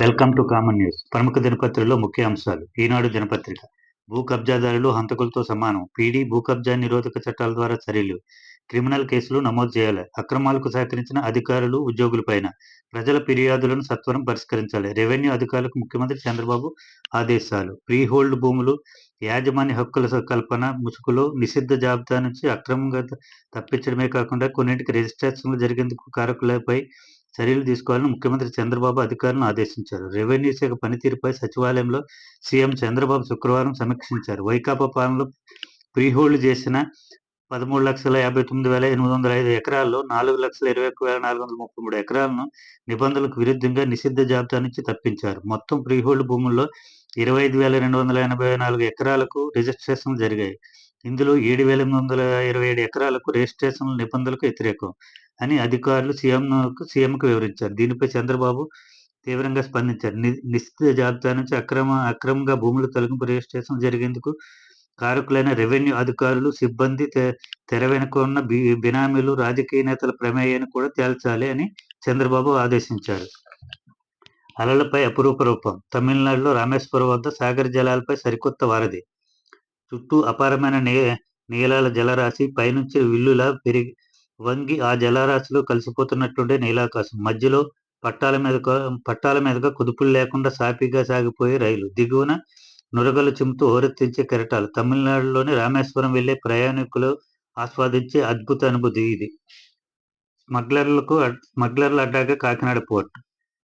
Welcome to common news. ప్రముఖ దినపత్రికలో ముఖ్య అంశాలు. ఈనాడు దినపత్రిక. భూ కబ్జాదారులు హంతకులతో సమానం. పీడీ భూ కబ్జా నిరోధక చట్టాల ద్వారా చర్యలు. క్రిమినల్ కేసులు నమోదు చేయాలి. అక్రమాలకు సహకరించిన అధికారులు ఉద్యోగులపైన ప్రజల ఫిర్యాదులను సత్వరం పరిష్కరించాలి. రెవెన్యూ అధికారులకు ముఖ్యమంత్రి చంద్రబాబు ఆదేశాలు. ఫ్రీ హోల్డ్ భూములు యాజమాన్య హక్కుల కల్పన ముసుగులో నిషిద్ధ జాబితా నుంచి అక్రమంగా తప్పించడమే కాకుండా కొన్నింటికి రిజిస్ట్రేషన్లు జరిగేందుకు కారకులపై చర్యలు తీసుకోవాలని ముఖ్యమంత్రి చంద్రబాబు అధికారులను ఆదేశించారు. రెవెన్యూ శాఖ పనితీరుపై సచివాలయంలో సీఎం చంద్రబాబు శుక్రవారం సమీక్షించారు. వైకాపా పాలనలో ప్రీహోల్డ్ చేసిన పదమూడు లక్షల యాభై తొమ్మిది వేల ఎనిమిది వందల ఐదు ఎకరాల్లో నాలుగు లక్షల ఇరవై ఒక్క వేల నాలుగు వందల ముప్పై మూడు ఎకరాలను నిబంధనలకు విరుద్ధంగా నిషిద్ధ జాబితా నుంచి తప్పించారు. మొత్తం ప్రీహోల్డ్ భూముల్లో ఇరవై ఐదు వేల రెండు వందల ఎనభై నాలుగు ఎకరాలకు రిజిస్ట్రేషన్ జరిగాయి. ఇందులో ఏడు వేల ఎనిమిది వందల ఇరవై ఏడు ఎకరాలకు రిజిస్ట్రేషన్ నిబంధనలకు వ్యతిరేకం. అని అధికారులు సీఎంకు సీఎంకు వివరించారు. దీనిపై చంద్రబాబు తీవ్రంగా స్పందించారు. నిశ్చిత జాబితా నుంచి అక్రమ అక్రమంగా భూముల తొలగింపు రిజిస్ట్రేషన్ జరిగేందుకు కారకులైన రెవెన్యూ అధికారులు సిబ్బంది తెర వెనుక ఉన్న బినామీలు రాజకీయ నేతల ప్రమేయాన్ని కూడా తేల్చాలి అని చంద్రబాబు ఆదేశించారు. అలలపై అపురూప రూపం. తమిళనాడులో రామేశ్వరం వద్ద సాగర జలాలపై సరికొత్త వారధి. చుట్టూ అపారమైన నీ నీలాల జలరాశి పైనుంచి విల్లులా పెరిగి వంగి ఆ జలరాశిలో కలిసిపోతున్నట్టుండే నీలాకాశం. మధ్యలో పట్టాల మీద పట్టాల మీదుగా కుదుపులు లేకుండా సాపిగా సాగిపోయే రైలు. దిగువన నురగలు చిమ్ముతూ ఓరెత్తించే కెరటాలు. తమిళనాడులోని రామేశ్వరం వెళ్ళే ప్రయాణికులు ఆస్వాదించే అద్భుత అనుభూతి ఇది. స్మగ్లర్లకు స్మగ్లర్ల అడ్డాగా కాకినాడ పోర్ట్.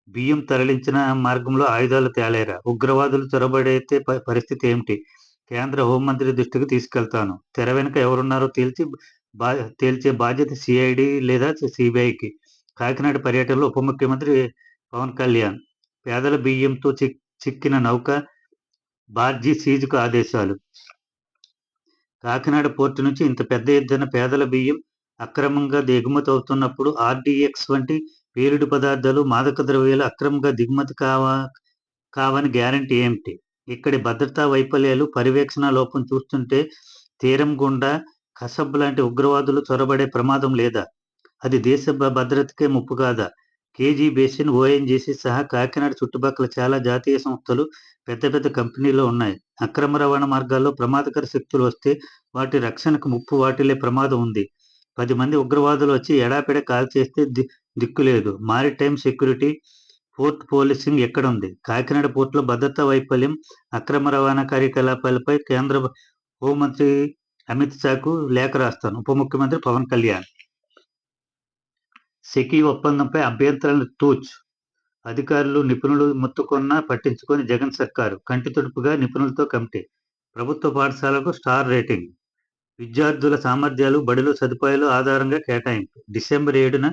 బియ్యం తరలించిన మార్గంలో ఆయుధాలు తేలేరా? ఉగ్రవాదులు చొరబడైతే పరిస్థితి ఏమిటి? కేంద్ర హోంమంత్రి దృష్టికి తీసుకెళ్తాను. తెర వెనుక ఎవరున్నారో తేల్చి బా తేల్చే బాధ్యత సిఐడి లేదా సిబిఐకి కాకినాడ పర్యటనలో ఉప ముఖ్యమంత్రి పవన్ కళ్యాణ్ పేదల బియ్యంతో చిక్ చిక్కిన నౌక బార్జీ సీజుకు ఆదేశాలు. కాకినాడ పోర్టు నుంచి ఇంత పెద్ద ఎత్తున పేదల బియ్యం అక్రమంగా దిగుమతి అవుతున్నప్పుడు ఆర్డీఎక్స్ వంటి పేలుడు పదార్థాలు మాదక ద్రవ్యాలు అక్రమంగా దిగుమతి కావా కావని గ్యారంటీ ఏమిటి? ఇక్కడి భద్రతా వైఫల్యాలు పర్యవేక్షణ లోపం చూస్తుంటే తీరం గుండా కసబ్ లాంటి ఉగ్రవాదులు చొరబడే ప్రమాదం లేదా? అది దేశ భద్రతకే ముప్పు కాదా? కేజీ బేసిన్ ఓఎన్జీసీ సహా కాకినాడ చుట్టుపక్కల చాలా జాతీయ సంస్థలు పెద్ద పెద్ద కంపెనీలు ఉన్నాయి. అక్రమ రవాణా మార్గాల్లో ప్రమాదకర శక్తులు వస్తే వాటి రక్షణకు ముప్పు వాటిల్లే ప్రమాదం ఉంది. పది మంది ఉగ్రవాదులు వచ్చి ఎడాపెడ కాల్ చేస్తే దిక్కు లేదు. మారిటైమ్ సెక్యూరిటీ పోర్ట్ పోలీసింగ్ ఎక్కడుంది? కాకినాడ పోర్టులో భద్రతా వైఫల్యం అక్రమ రవాణా కార్యకలాపాలపై కేంద్ర హోంమంత్రి అమిత్ షాకు లేఖ రాస్తాను. ఉప ముఖ్యమంత్రి పవన్ కళ్యాణ్. సెకీ ఒప్పందంపై అభ్యంతరాలను తూచ్. అధికారులు నిపుణులు ముత్తుకున్న పట్టించుకొని జగన్ సర్కారు. కంటి తుడుపుగా నిపుణులతో కమిటీ. ప్రభుత్వ పాఠశాలకు స్టార్ రేటింగ్. విద్యార్థుల సామర్థ్యాలు బడులు సదుపాయాలు ఆధారంగా కేటాయింపు. డిసెంబర్ ఏడున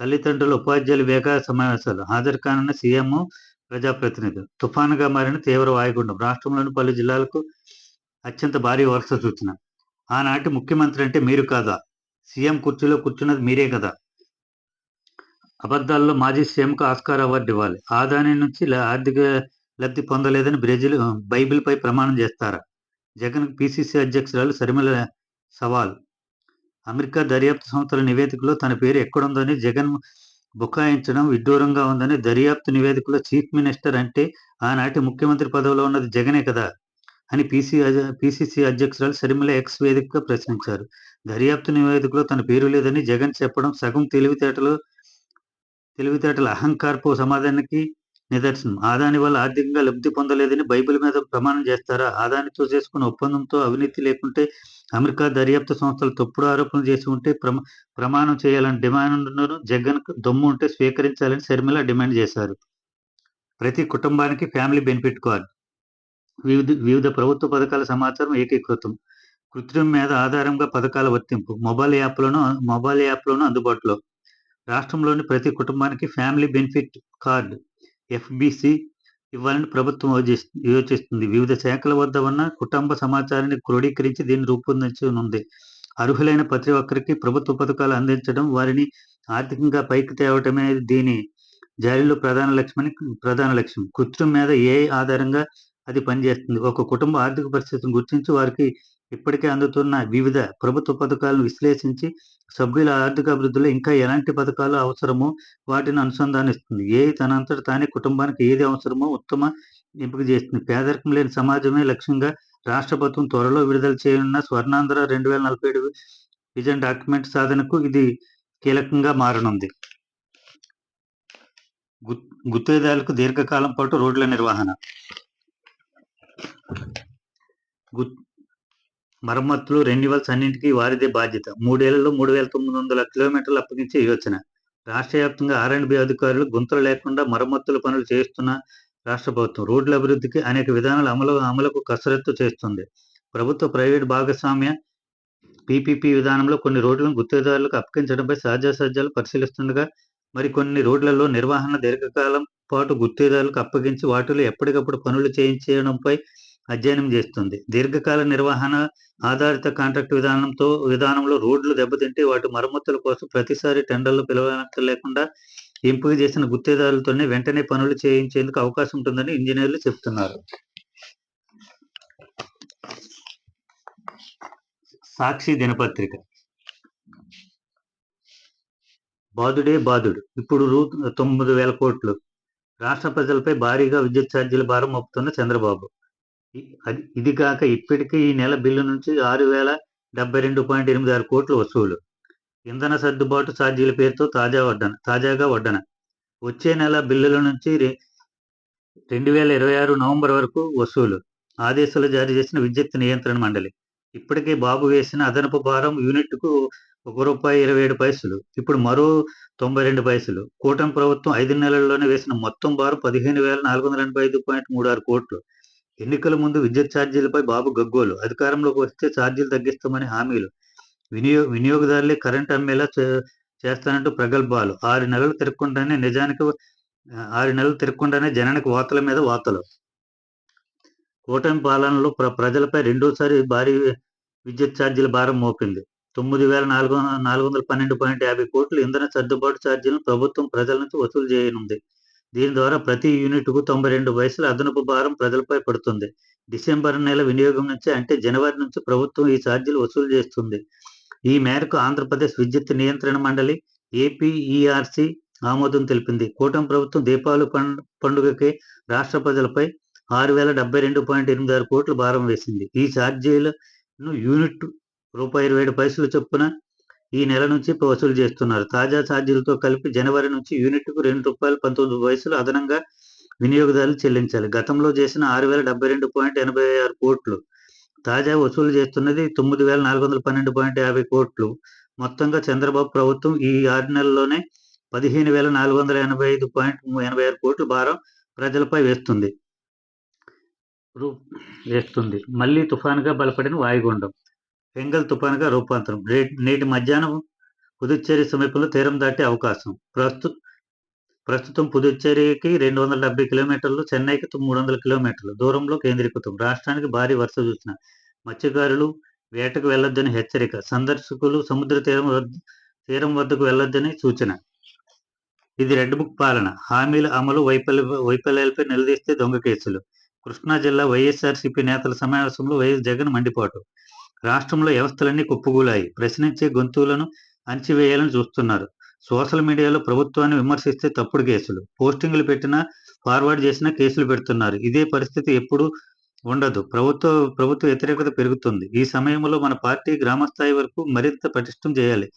తల్లిదండ్రుల ఉపాధ్యాయుల వేగ సమావేశాలు. హాజరు కానున్న సీఎం ప్రజాప్రతినిధులు. తుఫానుగా మారిన తీవ్ర వాయుగుండం. రాష్ట్రంలోని పలు జిల్లాలకు అత్యంత భారీ వరుస సూచన. ఆనాటి ముఖ్యమంత్రి అంటే మీరు కాదా? సీఎం కుర్చీలో కూర్చున్నది మీరే కదా? అబద్ధాల్లో మాజీ సీఎంకు ఆస్కార్ అవార్డు ఇవ్వాలి. ఆదాని నుంచి ఆర్థిక లబ్ధి పొందలేదని బ్రెజిల్ బైబిల్పై ప్రమాణం చేస్తారా? జగన్ పిసిసి అధ్యక్షురాలు శర్మిల సవాల్. అమెరికా దర్యాప్తు సంస్థల నివేదికలో తన పేరు ఎక్కడుందని జగన్ బుకాయించడం విడ్డూరంగా ఉందని దర్యాప్తు నివేదికలో చీఫ్ మినిస్టర్ అంటే ఆనాటి ముఖ్యమంత్రి పదవిలో ఉన్నది జగనే కదా? అని పీసీ పిసిసి అధ్యక్షురాలు శర్మిల ఎక్స్ వేదికగా ప్రశ్నించారు. దర్యాప్తు నివేదికలో తన పేరు లేదని జగన్ చెప్పడం సగం తెలివితేటలు తెలివితేటల అహంకారపు సమాధానానికి నిదర్శనం. ఆదాని వల్ల ఆర్థికంగా లబ్ధి పొందలేదని బైబిల్ మీద ప్రమాణం చేస్తారా? ఆదానితో చేసుకున్న ఒప్పందంతో అవినీతి లేకుంటే అమెరికా దర్యాప్తు సంస్థలు తప్పుడు ఆరోపణలు చేసి ఉంటే ప్రమ ప్రమాణం చేయాలని డిమాండ్ను జగన్ దమ్ము ఉంటే స్వీకరించాలని శర్మిల డిమాండ్ చేశారు. ప్రతి కుటుంబానికి ఫ్యామిలీ బెనిఫిట్ కార్డు. వివిధ వివిధ ప్రభుత్వ పథకాల సమాచారం ఏకీకృతం. కృత్రిమ మీద ఆధారంగా పథకాల వర్తింపు. మొబైల్ యాప్లను మొబైల్ యాప్లోనూ అందుబాటులో. రాష్ట్రంలోని ప్రతి కుటుంబానికి ఫ్యామిలీ బెనిఫిట్ కార్డు ఎఫ్బిసి ఇవ్వాలని ప్రభుత్వం యోచిస్తుంది. వివిధ శాఖల వద్ద ఉన్న కుటుంబ సమాచారాన్ని క్రోడీకరించి దీన్ని రూపొందించనుంది. అర్హులైన ప్రతి ఒక్కరికి ప్రభుత్వ పథకాలు అందించడం వారిని ఆర్థికంగా పైకి తేవటమే దీని జారీలో ప్రధాన లక్ష్యమని ప్రధాన లక్ష్యం. కృత్రిమ మీద ఏ ఆధారంగా అది పనిచేస్తుంది ఒక కుటుంబ ఆర్థిక పరిస్థితిని గుర్తించి వారికి ఇప్పటికే అందుతున్న వివిధ ప్రభుత్వ పథకాలను విశ్లేషించి సభ్యుల ఆర్థిక అభివృద్ధిలో ఇంకా ఎలాంటి పథకాలు అవసరమో వాటిని అనుసంధానిస్తుంది. ఏ తనంతట తానే కుటుంబానికి ఏది అవసరమో ఉత్తమ ఎంపిక చేస్తుంది. పేదరికం లేని సమాజమే లక్ష్యంగా రాష్ట్ర ప్రభుత్వం త్వరలో విడుదల చేయనున్న స్వర్ణాంధ్ర రెండు వేల నలభై ఏడు విజన్ డాక్యుమెంట్ సాధనకు ఇది కీలకంగా మారనుంది. గుత్తేదారులకు దీర్ఘకాలం పాటు రోడ్ల నిర్వహణ. మరమ్మతులు రెన్యువల్స్ అన్నింటికీ వారిదే బాధ్యత. మూడేళ్ళలో మూడు వేల తొమ్మిది వందల కిలోమీటర్లు అప్పగించే యోచన. రాష్ట్ర వ్యాప్తంగా ఆర్ అండ్ బి అధికారులు గుంతలు లేకుండా మరమ్మతుల పనులు చేస్తున్న రాష్ట్ర ప్రభుత్వం. రోడ్ల అభివృద్ధికి అనేక విధానాల అమలు అమలుకు కసరత్తు చేస్తుంది. ప్రభుత్వ ప్రైవేట్ భాగస్వామ్య పీపీపీ విధానంలో కొన్ని రోడ్లను గుత్తేదారులకు అప్పగించడంపై సహజాసహజాలు పరిశీలిస్తుండగా మరికొన్ని రోడ్లలో నిర్వహణ దీర్ఘకాలం పాటు గుత్తేదారులకు అప్పగించి వాటిలో ఎప్పటికప్పుడు పనులు చేయించడంపై అధ్యయనం చేస్తుంది. దీర్ఘకాల నిర్వహణ ఆధారిత కాంట్రాక్ట్ విధానంతో విధానంలో రోడ్లు దెబ్బతింటే వాటి మరమ్మతుల కోసం ప్రతిసారి టెండర్లు పిలవలేకుండా ఎంపిక చేసిన గుత్తేదారులతోనే వెంటనే పనులు చేయించేందుకు అవకాశం ఉంటుందని ఇంజనీర్లు చెబుతున్నారు సాక్షి దినపత్రిక. బాదుడే బాదుడు. ఇప్పుడు రూ తొమ్మిది వేల కోట్లు. రాష్ట్ర ప్రజలపై భారీగా విద్యుత్ ఛార్జీల భారం మోపుతున్న చంద్రబాబు. ఇది కాక ఇప్పటికే ఈ నెల బిల్లు నుంచి ఆరు వేల డెబ్బై రెండు పాయింట్ ఎనిమిది ఆరు కోట్లు వసూలు. ఇంధన సర్దుబాటు ఛార్జీల పేరుతో తాజా వడ్డన తాజాగా వడ్డన. వచ్చే నెల బిల్లుల నుంచి రెండు వేల ఇరవై ఆరు నవంబర్ వరకు వసూలు. ఆదేశాలు జారీ చేసిన విద్యుత్ నియంత్రణ మండలి. ఇప్పటికే బాబు వేసిన అదనపు భారం యూనిట్కు ఒక రూపాయి ఇరవై ఏడు పైసలు. ఇప్పుడు మరో తొంభై రెండు పైసలు. కూటమి ప్రభుత్వం ఐదు నెలల్లోనే వేసిన మొత్తం భారం పదిహేను వేల నాలుగు వందల ఎనభై ఐదు పాయింట్ మూడు ఆరు కోట్లు. ఎన్నికల ముందు విద్యుత్ ఛార్జీలపై బాబు గగ్గోలు. అధికారంలోకి వస్తే ఛార్జీలు తగ్గిస్తామని హామీలు. వినియో వినియోగదారులే కరెంట్ అమ్మేలా చేస్తానంటూ ప్రగల్భాలు. ఆరు నెలలు తిరగకుండానే నిజానికి ఆరు నెలలు తిరగకుండానే జనానికి వార్తల మీద వార్తలు. కూటమి పాలనలో ప్ర ప్రజలపై రెండోసారి భారీ విద్యుత్ ఛార్జీల భారం మోపింది. తొమ్మిది వేల నాలుగు నాలుగు వందల పన్నెండు పాయింట్ యాభై కోట్లు ఇంధన సర్దుబాటు ఛార్జీలను ప్రభుత్వం ప్రజల నుంచి వసూలు చేయనుంది. దీని ద్వారా ప్రతి యూనిట్కు తొంభై రెండు వయసుల అదనపు భారం ప్రజలపై పడుతుంది. డిసెంబర్ నెల వినియోగం నుంచి అంటే జనవరి నుంచి ప్రభుత్వం ఈ ఛార్జీలు వసూలు చేస్తుంది. ఈ మేరకు ఆంధ్రప్రదేశ్ విద్యుత్ నియంత్రణ మండలి ఏపీఈఆర్సి ఆమోదం తెలిపింది. కూటమి ప్రభుత్వం దీపావళి పండుగకి రాష్ట్ర ప్రజలపై ఆరు వేల డెబ్బై రెండు పాయింట్ ఎనిమిది ఆరు కోట్లు భారం వేసింది. ఈ ఛార్జీలను యూనిట్ రూపాయి ఇరవై ఏడు పైసలు చొప్పున ఈ నెల నుంచి వసూలు చేస్తున్నారు. తాజా ఛార్జీలతో కలిపి జనవరి నుంచి యూనిట్కు రెండు రూపాయలు పంతొమ్మిది వయసులు అదనంగా వినియోగదారులు చెల్లించాలి. గతంలో చేసిన ఆరు వేల డెబ్బై రెండు పాయింట్ ఎనభై ఆరు కోట్లు. తాజా వసూలు చేస్తున్నది తొమ్మిది వేల నాలుగు వందల పన్నెండు పాయింట్ యాభై కోట్లు. మొత్తంగా చంద్రబాబు ప్రభుత్వం ఈ ఆరు నెలల్లోనే పదిహేను వేల నాలుగు వందల ఎనభై ఐదు పాయింట్ ఎనభై ఆరు కోట్ల భారం ప్రజలపై వేస్తుంది. రూ- వేస్తుంది. మళ్ళీ తుఫానుగా బలపడిన వాయుగుండం. బెంగల్ తుఫానుగా రూపాంతరం. నేటి మధ్యాహ్నం పుదుచ్చేరి సమీపంలో తీరం దాటే అవకాశం. ప్రస్తు ప్రస్తుతం పుదుచ్చేరికి రెండు వందల డెబ్బై కిలోమీటర్లు చెన్నైకి మూడు వందల కిలోమీటర్లు దూరంలో కేంద్రీకృతం. రాష్ట్రానికి భారీ వర్ష సూచన మత్స్యకారులు వేటకు వెళ్ళొద్దని హెచ్చరిక. సందర్శకులు సముద్ర తీరం వద్ద తీరం వద్దకు వెళ్ళొద్దని సూచన. ఇది రెడ్ బుక్ పాలన. హామీల అమలు వైఫల్య వైఫల్యాలపై నిలదీస్తే దొంగ కేసులు. కృష్ణా జిల్లా వైఎస్ఆర్సీపీ నేతల సమావేశంలో వైఎస్ జగన్ మండిపాటు రాష్ట్రంలో వ్యవస్థలన్నీ కుప్పగూలాయి ప్రశ్నించే గొంతువులను అణచివేయాలని చూస్తున్నారు. సోషల్ మీడియాలో ప్రభుత్వాన్ని విమర్శిస్తే తప్పుడు కేసులు. పోస్టింగ్లు పెట్టినా ఫార్వర్డ్ చేసినా కేసులు పెడుతున్నారు. ఇదే పరిస్థితి ఎప్పుడు ఉండదు. ప్రభుత్వ ప్రభుత్వ వ్యతిరేకత పెరుగుతుంది. ఈ సమయంలో మన పార్టీ గ్రామస్థాయి వరకు మరింత పటిష్టం చేయాలి.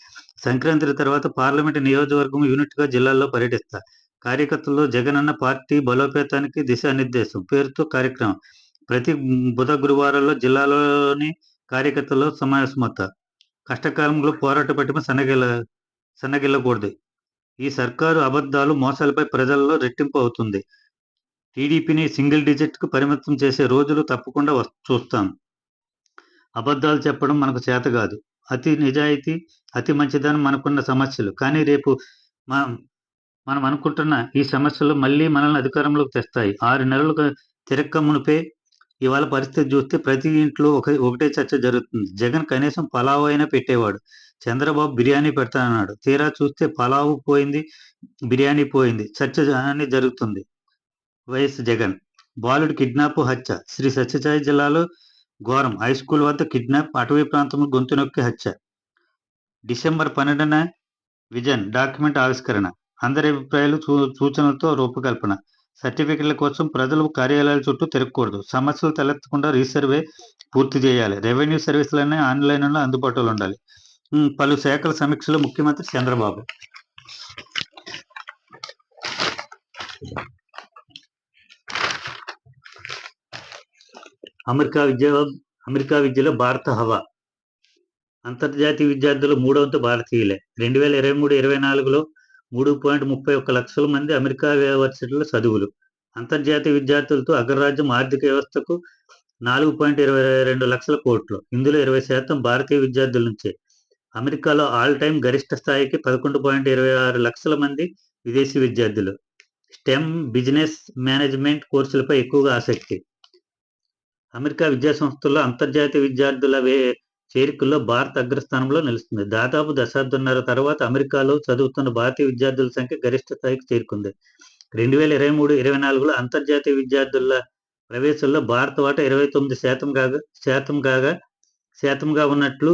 సంక్రాంతి తర్వాత పార్లమెంటు నియోజకవర్గం యూనిట్గా జిల్లాల్లో పర్యటిస్తా. కార్యకర్తల్లో జగనన్న పార్టీ బలోపేతానికి దిశానిర్దేశం. పేరుతో కార్యక్రమం. ప్రతి బుధ గురువారాల్లో జిల్లాలోని కార్యకర్తలు సమావేశమవుతా కష్టకాలంలో పోరాట పట్టిమ సన్నగిల్ల సన్నగిల్లకూడదు. ఈ సర్కారు అబద్ధాలు మోసాలపై ప్రజల్లో రెట్టింపు అవుతుంది. టీడీపీని సింగిల్ డిజిట్కు పరిమితం చేసే రోజులు తప్పకుండా వస్- చూస్తాం. అబద్ధాలు చెప్పడం మనకు చేత కాదు. అతి నిజాయితీ అతి మంచిదని మనకున్న సమస్యలు. కానీ రేపు మనం మనం అనుకుంటున్న ఈ సమస్యలు మళ్ళీ మనల్ని అధికారంలోకి తెస్తాయి. ఆరు నెలలుగా తిరక్కమునిపే ఇవాళ పరిస్థితి చూస్తే ప్రతి ఇంట్లో ఒక ఒకటే చర్చ జరుగుతుంది. జగన్ కనీసం పలావ్ అయినా పెట్టేవాడు. చంద్రబాబు బిర్యానీ పెడతానన్నాడు. తీరా చూస్తే పలావు పోయింది బిర్యానీ పోయింది. చర్చ అని జరుగుతుంది. వైఎస్ జగన్. బాలుడు కిడ్నాప్ హత్య. శ్రీ సత్యసాయి జిల్లాలో ఘోరం. హై స్కూల్ వద్ద కిడ్నాప్ అటవీ ప్రాంతంలో గొంతు నొక్కి హత్య. డిసెంబర్ పన్నెండున విజన్. డాక్యుమెంట్ ఆవిష్కరణ. అందరి అభిప్రాయాలు సూచనలతో రూపకల్పన. సర్టిఫికెట్ల కోసం ప్రజలు కార్యాలయాల చుట్టూ తిరగకూడదు. సమస్యలు తలెత్తకుండా రీసర్వే పూర్తి చేయాలి. రెవెన్యూ సర్వీసులన్నీ ఆన్లైన్లో అందుబాటులో ఉండాలి. పలు శాఖల సమీక్షలో ముఖ్యమంత్రి చంద్రబాబు. అమెరికా విద్య అమెరికా విద్యలో భారత హవా. అంతర్జాతీయ విద్యార్థులు మూడవంతు భారతీయులే. రెండు వేల ఇరవై మూడు ఇరవై నాలుగులో మూడు పాయింట్ ముప్పై ఒక్క లక్షల మంది అమెరికా యూనివర్సిటీల చదువులు. అంతర్జాతీయ విద్యార్థులతో అగ్రరాజ్యం ఆర్థిక వ్యవస్థకు నాలుగు పాయింట్ ఇరవై రెండు లక్షల కోట్లు. ఇందులో ఇరవై శాతం భారతీయ విద్యార్థుల నుంచే. అమెరికాలో ఆల్ టైం గరిష్ట స్థాయికి పదకొండు పాయింట్ ఇరవై ఆరు లక్షల మంది విదేశీ విద్యార్థులు. స్టెమ్ బిజినెస్ మేనేజ్మెంట్ కోర్సులపై ఎక్కువగా ఆసక్తి. అమెరికా విద్యా సంస్థల్లో అంతర్జాతీయ విద్యార్థుల వే చేరికల్లో భారత్ అగ్రస్థానంలో నిలుస్తుంది. దాదాపు దశాబ్దంన్నర తర్వాత అమెరికాలో చదువుతున్న భారతీయ విద్యార్థుల సంఖ్య గరిష్ట స్థాయికి చేరుకుంది. రెండు వేల ఇరవై మూడు ఇరవై నాలుగులో అంతర్జాతీయ విద్యార్థుల ప్రవేశంలో భారత వాటా ఇరవై తొమ్మిది శాతం కాగా శాతం కాగా శాతంగా ఉన్నట్లు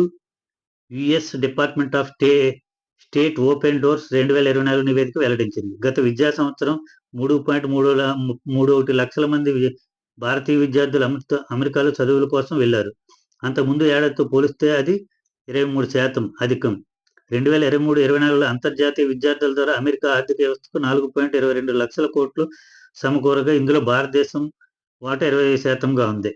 US department of stay state open doors రెండు వేల ఇరవై నాలుగు నివేదిక వెల్లడించింది. గత విద్యా సంవత్సరం మూడు పాయింట్ మూడు మూడు ఒకటి లక్షల మంది భారతీయ విద్యార్థులు అమెరికా అమెరికాలో చదువుల కోసం వెళ్ళారు అంతకుముందు ఏడాదితో పోలిస్తే అది ఇరవై మూడు శాతం అధికం. రెండు వేల ఇరవై మూడు ఇరవై నాలుగులో అంతర్జాతీయ విద్యార్థుల ద్వారా అమెరికా ఆర్థిక వ్యవస్థకు నాలుగు పాయింట్ ఇరవై రెండు లక్షల కోట్లు సమకూరగా ఇందులో భారతదేశం వాటా ఇరవై శాతంగా ఉంది.